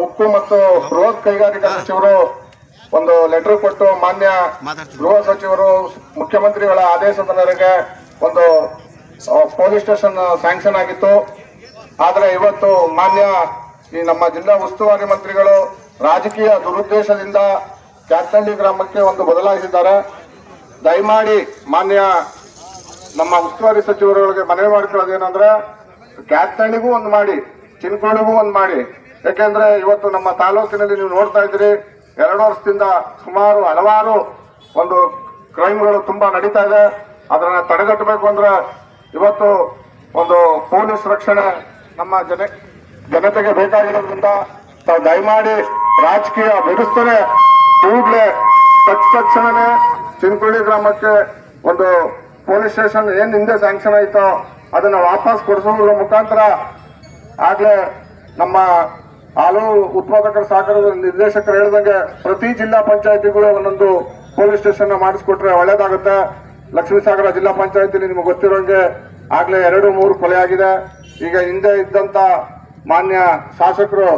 ಉಕ್ಕು ಮತ್ತು ಬೃಹತ್ ಕೈಗಾರಿಕಾ ಸಚಿವರು ಒಂದು ಲೆಟರ್ ಕೊಟ್ಟು ಮಾನ್ಯ ಗೃಹ ಸಚಿವರು, ಮುಖ್ಯಮಂತ್ರಿಗಳ ಆದೇಶದ ಮೇರೆಗೆ ಒಂದು ಪೊಲೀಸ್ ಸ್ಟೇಷನ್ ಸ್ಯಾಂಕ್ಷನ್ ಆಗಿತ್ತು. ಆದರೆ ಇವತ್ತು ಮಾನ್ಯ ಈ ನಮ್ಮ ಜಿಲ್ಲಾ ಉಸ್ತುವಾರಿ ಮಂತ್ರಿಗಳು ರಾಜಕೀಯ ದುರುದ್ದೇಶದಿಂದ ಕ್ಯಾತನಹಳ್ಳಿ ಗ್ರಾಮಕ್ಕೆ ಒಂದು ಬದಲಾಯಿಸಿದ್ದಾರೆ. ದಯಮಾಡಿ ಮಾನ್ಯ ನಮ್ಮ ಉಸ್ತುವಾರಿ ಸಚಿವರುಗಳಿಗೆ ಮನವಿ ಮಾಡ್ಕೊಳ್ಳೋದೇನಂದ್ರೆ ಕ್ಯಾತನಹಳ್ಳಿಗೂ ಒಂದು ಮಾಡಿ ಚಿನ್ಕೋಳಿಗೂ ಒಂದು ಮಾಡಿ. ಯಾಕೆಂದ್ರೆ ಇವತ್ತು ನಮ್ಮ ತಾಲೂಕಿನಲ್ಲಿ ನೀವು ನೋಡ್ತಾ ಇದ್ದೀರಿ, ಎರಡು ವರ್ಷದಿಂದ ಸುಮಾರು ಹಲವಾರು ಒಂದು ಕ್ರೈಮ್ಗಳು ತುಂಬಾ ನಡೀತಾ ಇದೆ. ಅದನ್ನ ತಡೆಗಟ್ಟಬೇಕು ಅಂದ್ರೆ ಇವತ್ತು ಒಂದು ಪೊಲೀಸ್ ರಕ್ಷಣೆ ನಮ್ಮ ಜನ, ಜನತೆಗೆ ಬೇಕಾಗಿರೋದ್ರಿಂದ ತಾವು ದಯಮಾಡಿ ರಾಜಕೀಯ ಬಿಡಿಸ್ತೇನೆ. ಕೂಡಲೇ ತಕ್ಷಣವೇ ಚಿನ್ಕುಳ್ಳಿ ಗ್ರಾಮಕ್ಕೆ ಒಂದು ಪೊಲೀಸ್ ಸ್ಟೇಷನ್ ಏನು ಹಿಂದೆ ಸ್ಯಾಂಕ್ಷನ್ ಆಯ್ತೋ ಅದನ್ನ ವಾಪಸ್ ಕೊಡಿಸೋದ್ರ ಮುಖಾಂತರ ಆಗ್ಲೇ ನಮ್ಮ ಹಾಲು ಉತ್ಪಾದಕರ ಸಹಕಾರದ ನಿರ್ದೇಶಕರು ಹೇಳ್ದಂಗೆ ಪ್ರತಿ ಜಿಲ್ಲಾ ಪಂಚಾಯತಿಗಳು ಒಂದೊಂದು ಪೊಲೀಸ್ ಸ್ಟೇಷನ್ ಮಾಡಿಸ್ಕೊಟ್ರೆ ಒಳ್ಳೇದಾಗುತ್ತೆ. ಲಕ್ಷ್ಮೀಸಾಗರ ಜಿಲ್ಲಾ ಪಂಚಾಯತಿಲಿ ನಿಮಗೆ ಗೊತ್ತಿರೋಂಗೆ ಆಗ್ಲೇ ಎರಡು ಮೂರು ಕೊಲೆ ಆಗಿದೆ. ಈಗ ಹಿಂದೆ ಇದ್ದಂತ ಮಾನ್ಯ ಶಾಸಕರು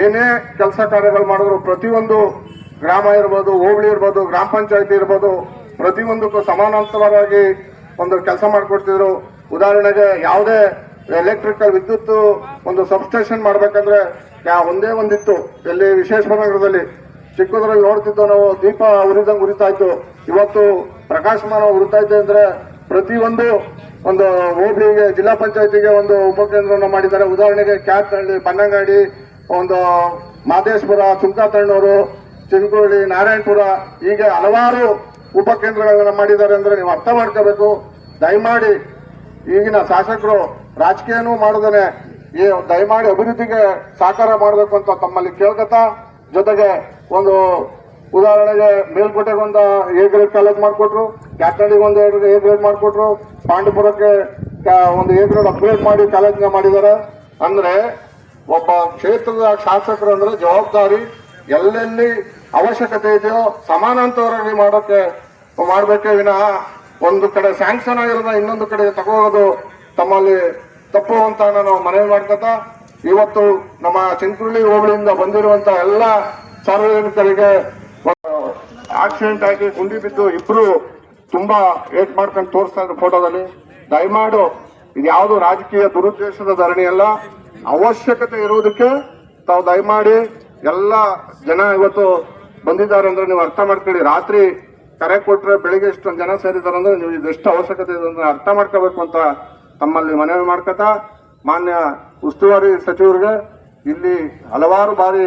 ಏನೇ ಕೆಲಸ ಕಾರ್ಯಗಳು ಮಾಡಿದ್ರು ಪ್ರತಿಯೊಂದು ಗ್ರಾಮ ಇರ್ಬೋದು, ಹೋಬಳಿ ಇರ್ಬೋದು, ಗ್ರಾಮ ಪಂಚಾಯತಿ ಇರ್ಬೋದು, ಪ್ರತಿಯೊಂದಕ್ಕೂ ಸಮಾನಾಂತರವಾಗಿ ಒಂದು ಕೆಲಸ ಮಾಡಿಕೊಡ್ತಿದ್ರು. ಉದಾಹರಣೆಗೆ ಯಾವುದೇ ಎಲೆಕ್ಟ್ರಿಕಲ್ ವಿದ್ಯುತ್ ಒಂದು ಸಬ್ಸ್ಟೇಷನ್ ಮಾಡಬೇಕಂದ್ರೆ, ಯಾ ಒಂದೇ ಒಂದಿತ್ತು. ಇಲ್ಲಿ ವಿಶೇಷ ನಗರದಲ್ಲಿ ಚಿಕ್ಕದ್ರಲ್ಲಿ ನೋಡ್ತಿದ್ದೋ ನಾವು, ದೀಪ ಉರಿದಂಗೆ ಉರಿತಾ ಇತ್ತು. ಇವತ್ತು ಪ್ರಕಾಶಮಾನ ಉರಿತಾ ಇದೆ ಅಂದ್ರೆ ಪ್ರತಿಯೊಂದು ಒಂದು ಹೋಬಳಿಗೆ, ಜಿಲ್ಲಾ ಪಂಚಾಯತಿಗೆ ಒಂದು ಉಪಕೇಂದ್ರವನ್ನು ಮಾಡಿದ್ದಾರೆ. ಉದಾಹರಣೆಗೆ ಕ್ಯಾತ್ನಹಳ್ಳಿ ಪನ್ನಂಗಾಡಿ, ಒಂದು ಮಾದೇಶ್ವರ, ಸುಂಕಾತಣ್ಣೂರು ಚಿನ್ಕೋಳಿ ನಾರಾಯಣಪುರ ಹೀಗೆ ಹಲವಾರು ಉಪಕೇಂದ್ರಗಳನ್ನು ಮಾಡಿದ್ದಾರೆ ಅಂದ್ರೆ ನೀವು ಅರ್ಥ ಮಾಡ್ಕೋಬೇಕು. ದಯಮಾಡಿ ಈಗಿನ ಶಾಸಕರು ರಾಜಕೀಯನೂ ಮಾಡೋದನೆ ಈ ದಯಮಾಡಿ ಅಭಿವೃದ್ಧಿಗೆ ಸಹಕಾರ ಮಾಡಬೇಕು ಅಂತ ತಮ್ಮಲ್ಲಿ ಕೇಳ್ಕತಾ, ಜೊತೆಗೆ ಒಂದು ಉದಾಹರಣೆಗೆ ಮೇಲ್ಕೋಟೆಗೆ ಒಂದು ಎ ಗ್ರೇಡ್ ಕಾಲೇಜ್ ಮಾಡಿಕೊಟ್ರು ಕ್ಯಾಟನಡಿಗೆ ಒಂದು ಎ ಗ್ರೇಡ್ ಮಾಡಿಕೊಟ್ರು, ಪಾಂಡಪುರಕ್ಕೆ ಒಂದು ಎ ಗ್ರೇಡ್ ಅಪ್ಗ್ರೇಡ್ ಮಾಡಿ ಕಾಲೇಜ್ನ ಮಾಡಿದ್ದಾರೆ. ಅಂದ್ರೆ ಒಬ್ಬ ಕ್ಷೇತ್ರದ ಶಾಸಕರು ಅಂದ್ರೆ ಜವಾಬ್ದಾರಿ ಎಲ್ಲೆಲ್ಲಿ ಅವಶ್ಯಕತೆ ಇದೆಯೋ, ಸಮಾನಾಂತರವಾಗಿ ಮಾಡೋಕ್ಕೆ ಮಾಡಬೇಕೇ ವಿನಃ ಒಂದು ಕಡೆ ಸ್ಯಾಂಕ್ಷನ್ ಆಗಿರೋದ ಇನ್ನೊಂದು ಕಡೆ ತಗೋದು ತಮ್ಮಲ್ಲಿ ತಪ್ಪು ಅಂತ ನಾನು ಮನವಿ ಮಾಡ್ಕೊತಾ, ಇವತ್ತು ನಮ್ಮ ಚಿಂಚುಳ್ಳಿ ಹೋಬಳಿಯಿಂದ ಬಂದಿರುವಂತ ಎಲ್ಲ ಸಾರ್ವಜನಿಕರಿಗೆ ಆಕ್ಸಿಡೆಂಟ್ ಆಗಿ ಗುಂಡಿ ಬಿದ್ದು ಇಬ್ರು ತುಂಬಾ ಏಟ್ ಮಾಡ್ಕೊಂಡು ತೋರಿಸ್ತಾ ಇದ್ರು ಫೋಟೋದಲ್ಲಿ. ದಯಮಾಡು, ಇದು ಯಾವುದು ರಾಜಕೀಯ ದುರುದ್ದೇಶದ ಧರಣಿ ಅಲ್ಲ. ಅವಶ್ಯಕತೆ ಇರುವುದಕ್ಕೆ ತಾವು ದಯಮಾಡಿ, ಎಲ್ಲ ಜನ ಇವತ್ತು ಬಂದಿದ್ದಾರೆ ಅಂದ್ರೆ ನೀವು ಅರ್ಥ ಮಾಡ್ಕೊಳ್ಳಿ. ರಾತ್ರಿ ಕರೆ ಕೊಟ್ಟರೆ ಬೆಳಿಗ್ಗೆ ಇಷ್ಟೊಂದು ಜನ ಸೇರಿದ್ದಾರೆ ಅಂದ್ರೆ ನೀವು ಇದೆಷ್ಟು ಅವಶ್ಯಕತೆ ಇದೆ ಅಂದ್ರೆ ಅರ್ಥ ಮಾಡ್ಕೋಬೇಕು ಅಂತ ತಮ್ಮಲ್ಲಿ ಮನವಿ ಮಾಡ್ಕೋತಾ ಮಾನ್ಯ ಉಸ್ತುವಾರಿ ಸಚಿವರಿಗೆ ಇಲ್ಲಿ ಹಲವಾರು ಬಾರಿ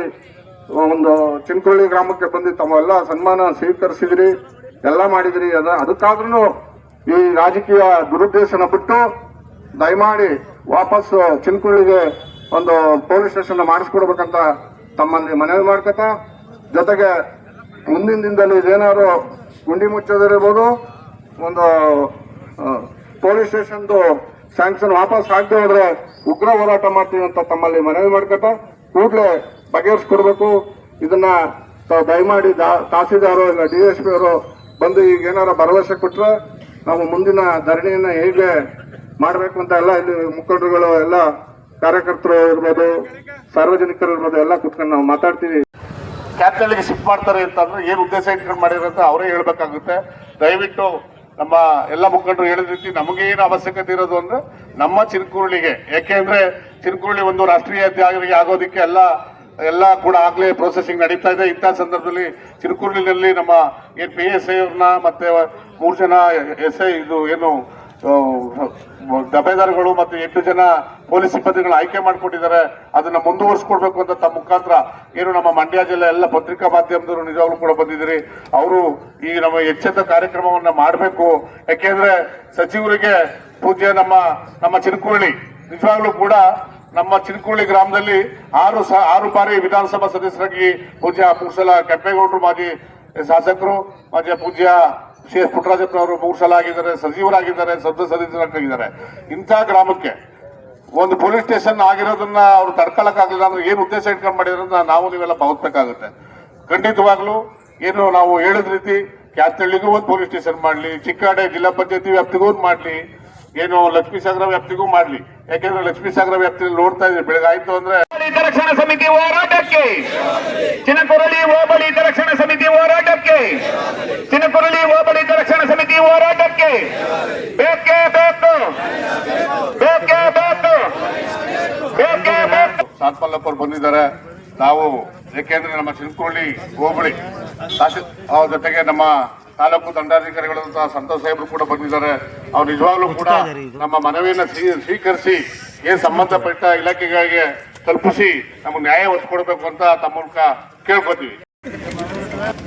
ಒಂದು ಚಿನ್ಕೊಳ್ಳಿ ಗ್ರಾಮಕ್ಕೆ ಬಂದು ತಮ್ಮೆಲ್ಲ ಸನ್ಮಾನ ಸ್ವೀಕರಿಸಿದ್ರಿ, ಎಲ್ಲ ಮಾಡಿದ್ರಿ. ಅದ ಅದಕ್ಕಾದ್ರೂ ಈ ರಾಜಕೀಯ ದುರುದ್ದೇಶನ ಬಿಟ್ಟು ದಯಮಾಡಿ ವಾಪಸ್ ಚಿನ್ಕೊಳ್ಳಿಗೆ ಒಂದು ಪೊಲೀಸ್ ಸ್ಟೇಷನ್ ಮಾಡಿಸ್ಕೊಡ್ಬೇಕಂತ ತಮ್ಮಲ್ಲಿ ಮನವಿ ಮಾಡ್ಕೊತ ಜೊತೆಗೆ ಮುಂದಿನ ದಿನದಲ್ಲಿ ಇದೇನಾದ್ರು ಗುಂಡಿ ಮುಚ್ಚೋದಿರ್ಬೋದು, ಒಂದು ಪೊಲೀಸ್ ಸ್ಟೇಷನ್ದು ಸ್ಯಾಂಕ್ಷನ್ ವಾಪಸ್ ಆಗದೆ ಹೋದ್ರೆ ಉಗ್ರ ಹೋರಾಟ ಮಾಡ್ತೀವಿ ಅಂತ ತಮ್ಮಲ್ಲಿ ಮನವಿ ಮಾಡ್ಕೊತ ಕೂಡಲೇ ಬಗೆಹರಿಸ್ಕೊಡ್ಬೇಕು. ಇದನ್ನ ದಯಮಾಡಿ ತಹಸೀಲ್ದಾರು, ಇಲ್ಲ ಡಿ ಎಸ್ ಪಿ ಅವರು ಬಂದು ಈಗ ಏನಾರ ಭರವಸೆ ಕೊಟ್ರೆ ನಾವು ಮುಂದಿನ ಧರಣಿಯನ್ನ ಹೇಗೆ ಮಾಡಬೇಕು ಅಂತ ಎಲ್ಲ ಇಲ್ಲಿ ಮುಖಂಡರುಗಳು, ಎಲ್ಲ ಕಾರ್ಯಕರ್ತರು ಇರ್ಬೋದು, ಸಾರ್ವಜನಿಕರು ಇರ್ಬೋದು, ಎಲ್ಲ ಕುತ್ಕೊಂಡು ನಾವು ಮಾತಾಡ್ತೀವಿ. ಕ್ಯಾಪಿಟಲ್ಗೆ ಶಿಫ್ಟ್ ಮಾಡ್ತಾರೆ ಅಂತಂದ್ರೆ ಏನು ಉದ್ದೇಶ ಇಟ್ಕೊಂಡು ಅಂತ ಅವರೇ ಹೇಳ್ಬೇಕಾಗುತ್ತೆ. ದಯವಿಟ್ಟು ನಮ್ಮ ಎಲ್ಲ ಮುಖಂಡರು ಹೇಳಿದ ರೀತಿ ನಮಗೆ ಏನು ಅವಶ್ಯಕತೆ ಇರೋದು ಅಂದ್ರೆ ನಮ್ಮ ಚಿನ್ಕುರುಳಿಗೆ ಯಾಕೆಂದ್ರೆ ಚಿನ್ಕುರುಳಿ ಒಂದು ರಾಷ್ಟ್ರೀಯ ಹೆದ್ದಾರಿಗೆ ಆಗೋದಕ್ಕೆ ಎಲ್ಲ ಎಲ್ಲ ಕೂಡ ಆಗ್ಲೇ ಪ್ರೊಸೆಸಿಂಗ್ ನಡೀತಾ ಇದೆ. ಇಂಥ ಸಂದರ್ಭದಲ್ಲಿ ಚಿನ್ಕುರುಳಿನಲ್ಲಿ ನಮ್ಮ ಏನ್ ಪಿ ಎಸ್ ಐ ಅವ್ರನ್ನ ಮತ್ತೆ ಮೂರು ಜನ ಎಸ್ ಐ ಇದು ಏನು ದಫೇದಾರ್ಗಳು ಮತ್ತು ಎಂಟು ಜನ ಪೊಲೀಸ್ ಸಿಬ್ಬಂದಿಗಳು ಆಯ್ಕೆ ಮಾಡಿಕೊಟ್ಟಿದ್ದಾರೆ. ಅದನ್ನ ಮುಂದುವರಿಸ್ಕೊಡ್ಬೇಕು ಅಂತ ತಮ್ಮ ಮುಖಾಂತರ ಏನು ನಮ್ಮ ಮಂಡ್ಯ ಜಿಲ್ಲೆ ಎಲ್ಲ ಪತ್ರಿಕಾ ಮಾಧ್ಯಮದವರು ನಿಜವಾಗ್ಲೂ ಕೂಡ ಬಂದಿದ್ದೀರಿ. ಅವರು ಈ ನಮ್ಮ ಎಚ್ಚೆತ್ತ ಕಾರ್ಯಕ್ರಮವನ್ನ ಮಾಡಬೇಕು. ಯಾಕೆಂದ್ರೆ ಸಚಿವರಿಗೆ ಪೂಜ್ಯ ನಮ್ಮ ನಮ್ಮ ಚಿನಕುಳ್ಳಿ ನಿಜವಾಗ್ಲೂ ಕೂಡ ನಮ್ಮ ಚಿನಕುಳ್ಳಿ ಗ್ರಾಮದಲ್ಲಿ ಆರು ಆರು ಬಾರಿ ವಿಧಾನಸಭಾ ಸದಸ್ಯರಾಗಿ ಪೂಜ್ಯ ಮುಗಿಸಲ ಕೆಂಪೇಗೌಡರು ಮಾಜಿ ಶಾಸಕರು, ಮಾಜಿ ಪೂಜ್ಯ ಸಿ ಎಸ್ ಪುಟ್ಟರಾಜಪ್ಪನವರು ಮೂರು ಸಲ ಆಗಿದ್ದಾರೆ ಸಚಿವರಾಗಿದ್ದಾರೆ ಸದಸ್ಯರಾಗಿದ್ದಾರೆ ಇಂಥ ಗ್ರಾಮಕ್ಕೆ ಒಂದು ಪೊಲೀಸ್ ಸ್ಟೇಷನ್ ಆಗಿರೋದನ್ನ ಅವ್ರು ತಡ್ಕೊಳಕ್ಕಾಗಲಿಲ್ಲ ಅಂದ್ರೆ ಏನು ಉದ್ದೇಶ ಇಟ್ಕೊಂಡು ಮಾಡಿರೋದನ್ನ ನಾವು ನೀವೆಲ್ಲ ಭಾವಿಸ್ಬೇಕಾಗುತ್ತೆ. ಖಂಡಿತವಾಗ್ಲೂ ಏನು ನಾವು ಹೇಳಿದ ರೀತಿ ಕ್ಯಾತಳ್ಳಿಗೂ ಒಂದು ಪೊಲೀಸ್ ಸ್ಟೇಷನ್ ಮಾಡಲಿ, ಚಿಕ್ಕಾಡೆ ಜಿಲ್ಲಾ ಪಂಚಾಯತಿ ವ್ಯಾಪ್ತಿಗೂ ಒಂದು ಮಾಡಲಿ. ಏನು ಲಕ್ಷ್ಮೀ ಸಾಗರ ವ್ಯಾಪ್ತಿಗೂ ಮಾಡ್ಲಿ. ಯಾಕೆಂದ್ರೆ ಲಕ್ಷ್ಮೀ ಸಾಗರ ವ್ಯಾಪ್ತಿಯಲ್ಲಿ ನೋಡ್ತಾ ಬೆಳಗ್ಗೆ ಆಯ್ತು ಅಂದ್ರೆ ರಕ್ಷಣಾ ಸಮಿತಿ ಹೋರಾಟಕ್ಕೆ. ಚಿನಕುರಳಿ ಹೋಬಳಿ ರಕ್ಷಣಾ ಸಮಿತಿ ಹೋರಾಟಕ್ಕೆ. ಚಿನಕುರಳಿ ಹೋಬಳಿ ರಕ್ಷಣಾ ಸಮಿತಿ ಹೋರಾಟಕ್ಕೆ. ಬೇಕೇ ಬೇಕು. ಬೇಕೇ ಬೇಕು. ಬೇಕೇ ಬೇಕು. ಬಂದಿದ್ದಾರೆ. ನಾವು ಯಾಕೆಂದ್ರೆ ನಮ್ಮ ಚಿನಕುರಳಿ ಹೋಬಳಿ ಜೊತೆಗೆ ನಮ್ಮ ತಾಲೂಕು ದಂಡಾಧಿಕಾರಿಗಳಂತ ಸಂತೋಷ್ ಸಾಹೇಬರು ಕೂಡ ಬಂದಿದ್ದಾರೆ. ಅವ್ರು ನಿಜವಾಗ್ಲೂ ಕೂಡ ನಮ್ಮ ಮನವಿಯನ್ನ ಸ್ವೀ- ಸ್ವೀಕರಿಸಿ ಏನ್ ಸಂಬಂಧಪಟ್ಟ ಇಲಾಖೆಗಳಿಗೆ ತಲುಪಿಸಿ ನಮಗೆ ನ್ಯಾಯ ಒದಗಿಕೊಡ್ಬೇಕು ಅಂತ ತಮ್ಮ ಮೂಲಕ ಕೇಳ್ಕೊತೀವಿ.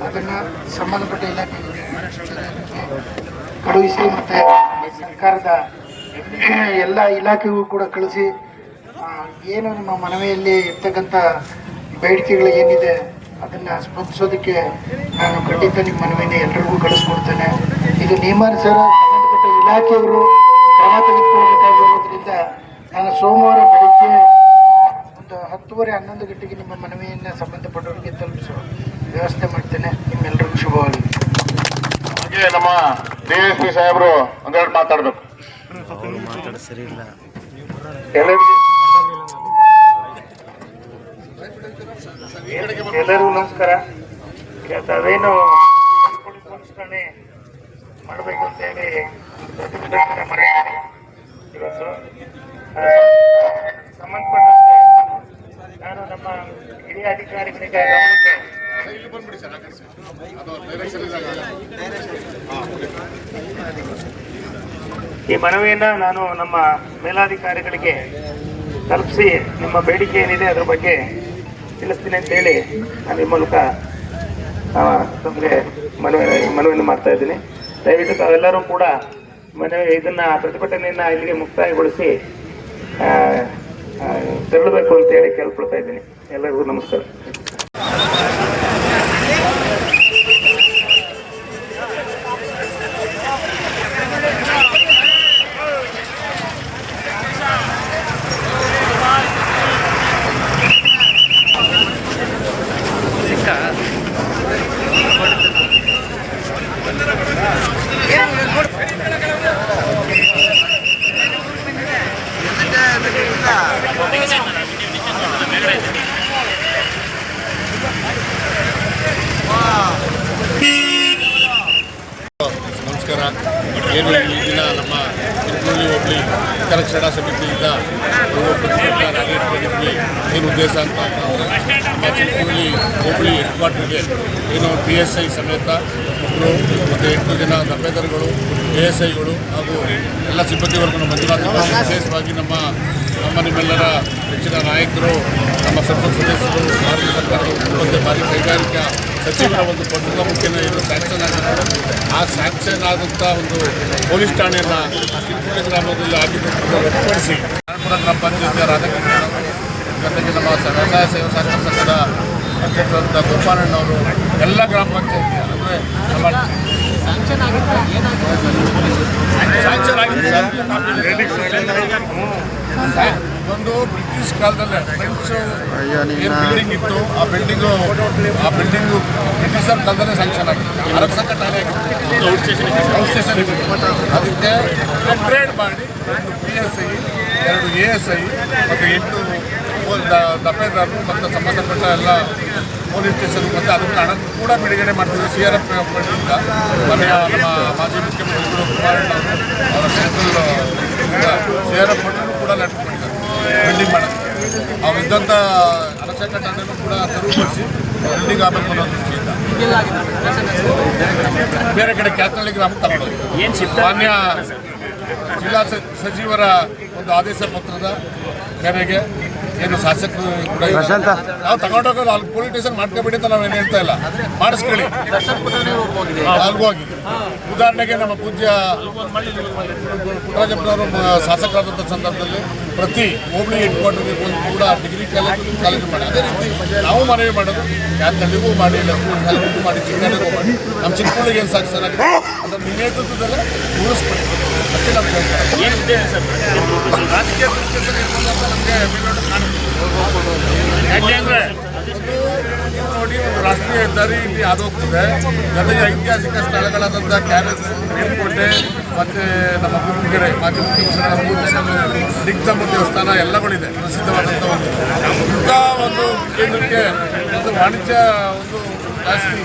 ಅದನ್ನ ಸಂಬಂಧಪಟ್ಟ ಇಲಾಖೆ ಕಳುಹಿಸಿ ಮತ್ತೆ ಸರ್ಕಾರದ ಎಲ್ಲ ಇಲಾಖೆಗೂ ಕೂಡ ಕಳಿಸಿ ಏನು ನಿಮ್ಮ ಮನವಿಯಲ್ಲಿ ಇರ್ತಕ್ಕಂಥ ಬೇಡಿಕೆಗಳು ಏನಿದೆ ಅದನ್ನ ಸ್ಪಂದಿಸೋದಕ್ಕೆ ನಾನು ಖಂಡಿತ ನಿಮ್ಮ ಮನವಿನ ಎಲ್ರಿಗೂ ಕಳಿಸ್ಕೊಡ್ತೇನೆ. ಇದು ನಿಯಮಾನುಸಾರ ಸಂಬಂಧಪಟ್ಟ ಇಲಾಖೆಯವರು ಕ್ರಮ ತೆಗೆದುಕೊಳ್ಳಬೇಕಾಗಿರೋದ್ರಿಂದ ನಾನು ಸೋಮವಾರ ಬೆಳಿಗ್ಗೆ ಒಂದು ಹತ್ತುವರೆ ಹನ್ನೊಂದು ಗಂಟೆಗೆ ನಿಮ್ಮ ಮನವಿಯನ್ನು ಸಂಬಂಧಪಟ್ಟವರಿಗೆ ತಲುಪಿಸೋ ವ್ಯವಸ್ಥೆ ಮಾಡ್ತೇನೆ. ನಿಮ್ಮೆಲ್ಲರಿಗೂ ಶುಭವಾಗಲಿ. ಹಾಗೆ ನಮ್ಮ ಡಿ ಎಸ್ ಪಿ ಸಾಹೇಬರು ಒಂದೆರಡು ಮಾತಾಡ್ಬೇಕು. ಎಲ್ಲರಿಗೂ ಎಲ್ಲರಿಗೂ ನಮಸ್ಕಾರ. ತಾವೇನು ಪೊಲೀಸ್ ಅನುಷ್ಠಾನೆ ಮಾಡಬೇಕು ಅಂತ ಹೇಳಿ ಪ್ರತಿಭಟನೆ ಮಾಡಿದ್ದೀರಿ ಇವತ್ತು ಸಂಬಂಧಪಟ್ಟಂತೆ ನಾನು ನಮ್ಮ ಹಿರಿಯ ಅಧಿಕಾರಿಗಳಿಗೆ ಈ ಮನವಿಯನ್ನ ನಾನು ನಮ್ಮ ಮೇಲಾಧಿಕಾರಿಗಳಿಗೆ ತಲುಪಿಸಿ ನಿಮ್ಮ ಬೇಡಿಕೆ ಏನಿದೆ ಅದ್ರ ಬಗ್ಗೆ ತಿಳಿಸ್ತೀನಿ ಅಂತ ಹೇಳಿ ನಾನು ಈ ಮೂಲಕ ತಮಗೆ ಮನವಿ, ಮನವಿಯನ್ನು ಮಾಡ್ತಾ ಇದ್ದೀನಿ. ದಯವಿಟ್ಟು ತಾವೆಲ್ಲರೂ ಕೂಡ ಮನವಿ, ಇದನ್ನ, ಪ್ರತಿಭಟನೆಯನ್ನ ಇಲ್ಲಿಗೆ ಮುಕ್ತಾಯಗೊಳಿಸಿ ತೆರಳಬೇಕು ಅಂತ ಹೇಳಿ ಕೇಳ್ಕೊಳ್ತಾ ಇದ್ದೀನಿ. ಎಲ್ಲರಿಗೂ ನಮಸ್ಕಾರ ಏನು ಈ ದಿನ ನಮ್ಮ ತಿರುಪತಿ ಹೋಬಳಿ ಹಿತರಕ್ಷಣಾ ಸಮಿತಿಯಿಂದ ಒಂದು ಪ್ರತಿಭಟನಾ ರ್ಯಾಲಿ ಇಟ್ಕೊಂಡಿದ್ವಿ ಏನು ಉದ್ದೇಶ ಅಂತ ಅಂತಂದರೆ ನಮ್ಮ ಚಿಕ್ಕುಳ್ಳಿ ಹೋಬಳಿ ಹೆಡ್ ಕ್ವಾರ್ಟರ್ಗೆ ಏನು ಪಿ ಎಸ್ ಐ ಸಮೇತ ಒಬ್ಬರು ಮತ್ತು ಎಂಟು ಜನ ದಪ್ಪೇದರ್ಗಳು ಎ ಎಸ್ ಐಗಳು ಹಾಗೂ ಎಲ್ಲ ಸಿಬ್ಬಂದಿ ವರ್ಗನ ಮಂಜೂರಾತಿ ಮಾಡಿ ವಿಶೇಷವಾಗಿ ನಮ್ಮ ನಮ್ಮ ನಿಮ್ಮೆಲ್ಲರ ಹೆಚ್ಚಿನ ನಾಯಕರು ನಮ್ಮ ಸಂಸತ್ ಸದಸ್ಯರು ಭಾರತ ಸರ್ಕಾರದ ಭಾರಿ ಕೈಗಾರಿಕಾ ಸಚಿವರ ಒಂದು ಪತ್ರದ ಮುಖ್ಯನ ಏನು ಸ್ಯಾಂಕ್ಷನ್ ಆಗಿತ್ತು ಆ ಸ್ಯಾಂಕ್ಷನ್ ಆದಂಥ ಒಂದು ಪೊಲೀಸ್ ಠಾಣೆಯನ್ನು ಚಿಕ್ಕುಳ್ಳಿ ಗ್ರಾಮದಲ್ಲಿ ಆಗಿದ್ದನ್ನು ಒಟ್ಟುಪಡಿಸಿ ನಾರಾಯಣಪುರ ಗ್ರಾಮ ಪಂಚಾಯತಿಯ ರಾಧಾಕೃಷ್ಣ ಜೊತೆಗೆ ನಮ್ಮ ವ್ಯವಸಾಯ ಸೇವಾ ಸಹಕಾರ ಸಂಘದ ಅಧ್ಯಕ್ಷರಾದಂಥ ಗೋಪಾಲಣ್ಣವರು ಎಲ್ಲ ಗ್ರಾಮ ಪಂಚಾಯತಿ ಅಂದರೆ ನಮ್ಮ ಒಂದು ಬ್ರಿಟಿಷ್ ಕಾಲದಲ್ಲೇ ಏನು ಬಿಲ್ಡಿಂಗ್ ಇತ್ತು ಆ ಬಿಲ್ಡಿಂಗು ಆ ಬಿಲ್ಡಿಂಗು ಬ್ರಿಟಿಷರ್ ಕಾಲದಲ್ಲೇ ಸ್ಯಾಂಕ್ಷನ್ ಆಗಿತ್ತು ಸ್ಟೇಷನ್ ಇತ್ತು ಅದಕ್ಕೆ ಅಪ್ಗ್ರೇಡ್ ಮಾಡಿ ಒಂದು ಪಿ ಎಸ್ ಐ ಎರಡು ಎ ಎಸ್ ಐ ಮತ್ತು ಎಂಟು ಪೋಲ್- ದ- ಮತ್ತು ಸಂಬಂಧಪಟ್ಟ ಎಲ್ಲ ಪೊಲೀಸ್ ಸ್ಟೇಷನ್ ಮತ್ತು ಅದಕ್ಕೆ ಹಣ ಕೂಡ ಬಿಡುಗಡೆ ಮಾಡ್ತೀವಿ ಸಿ ಆರ್ ಎಫ್ ಪಡೆಯಿಂದ ಮನೆಯ ನಮ್ಮ ಮಾಜಿ ಮುಖ್ಯಮಂತ್ರಿಗಳು ಕುಮಾರಣ್ಣ ಅವರು ಸೆಂಟ್ರಲ್ ಸಿ ಆರ್ ಎಫ್ ಫಂಡನ್ನು ಕೂಡ ಲೆಟ್ ಮಾಡಿದ್ದಾರೆ ಬಿಲ್ಡಿಂಗ್ ಮಾಡೋದಕ್ಕೆ ಅವ್ರು ಇದ್ದಂಥ ಅಲಕ್ಷಕ ಟನ್ನನ್ನು ಕೂಡ ತೆರವುಗೊಳಿಸಿ ಬಿಲ್ಡಿಂಗ್ ಆಗಬೇಕು ಅನ್ನೋ ದೃಷ್ಟಿಯಿಂದ ಬೇರೆ ಕಡೆ ಕ್ಯಾತಳ್ಳಿ ಗ್ರಾಮಕ್ಕೆ ತಗೊಂಡೋಗಿ. ಮಾನ್ಯ ಜಿಲ್ಲಾ ಸಚಿವರ ಒಂದು ಆದೇಶ ಪತ್ರದ ಮೇರೆಗೆ ಏನು ಶಾಸಕರು ಕೂಡ ನಾವು ತಗೊಂಡೋಗೋದು ಅಲ್ಲಿ ಪೊಲೀಸ್ ಸ್ಟೇಷನ್ ಮಾಡ್ಕೊಬಿಡಿ ಅಂತ ನಾವೇನು ಹೇಳ್ತಾ ಇಲ್ಲ. ಮಾಡಿಸ್ಕೊಳ್ಳಿ. ಅಲ್ಗೋಗಿ ಉದಾಹರಣೆಗೆ ನಮ್ಮ ಪೂಜ್ಯ ಪುಟ್ಟರಾಜಪ್ಪನವರು ಶಾಸಕರಾದಂಥ ಸಂದರ್ಭದಲ್ಲಿ ಪ್ರತಿ ಹೋಬಳಿ ಹೆಡ್ ಕ್ವಾರ್ಟರ್ಗೆ ಒಂದು ಕೂಡ ಡಿಗ್ರಿ ಕಾಲೇಜು ಕಾಲೇಜು ಮಾಡಿ. ಅದೇ ರೀತಿ ನಾವು ಮನವಿ ಮಾಡೋದು. ಕ್ಯಾತಳ್ಳಿಗೂ ಮಾಡಿ ಲಕ್ಷ್ಮೀ ಶಾಲೆಗೂ ಮಾಡಿ ಚಿಕ್ಕಳಿಗೂ ಮಾಡಿ. ನಮ್ಮ ಚಿಕ್ಕಳಿಗೆ ಏನು ಸಾಕು ಸರ್? ಅದರ ನಿಮ್ಮ ನೇತೃತ್ವದಲ್ಲೇ ಉಳಿಸ್ಬೇಕು ಅಷ್ಟೇ ನಮ್ಮ ಏನು ಉದ್ದೇಶ ಸರ್? ರಾಜಕೀಯ ನಮಗೆ ಯಾಕೆಂದ್ರೆ ನೋಡಿ ಒಂದು ರಾಷ್ಟ್ರೀಯ ಹೆದ್ದಾರಿ ಇಲ್ಲಿ ಹೋಗ್ತದೆ ಜೊತೆಗೆ ಐತಿಹಾಸಿಕ ಸ್ಥಳಗಳಾದಂಥ ಕ್ಯಾರೆಸ್ ಮೇಲ್ಕೋಟೆ, ಮತ್ತೆ ನಮ್ಮ ಗುರುಗೆರೆ ಮಾಜಿ ಮುಖ್ಯಮಂತ್ರಿ ದಿಗ್ಧಮ್ಮ ದೇವಸ್ಥಾನ ಎಲ್ಲಗಳಿದೆ ಪ್ರಸಿದ್ಧವಾದಂಥ ಒಂದು ಇಂಥ ಒಂದು ಕೇಂದ್ರಕ್ಕೆ ಒಂದು ವಾಣಿಜ್ಯ ಒಂದು ಜಾಸ್ತಿ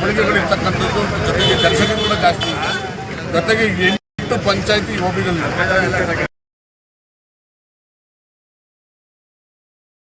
ಮಳಿಗೆಗಳಿರ್ತಕ್ಕಂಥದ್ದು, ಜೊತೆಗೆ ಕೆಲಸಗಳು ಕೂಡ ಜಾಸ್ತಿ. ಜೊತೆಗೆ ಎಂಟು ಪಂಚಾಯಿತಿ ಹೋಬಳಿಗಳಿದೆ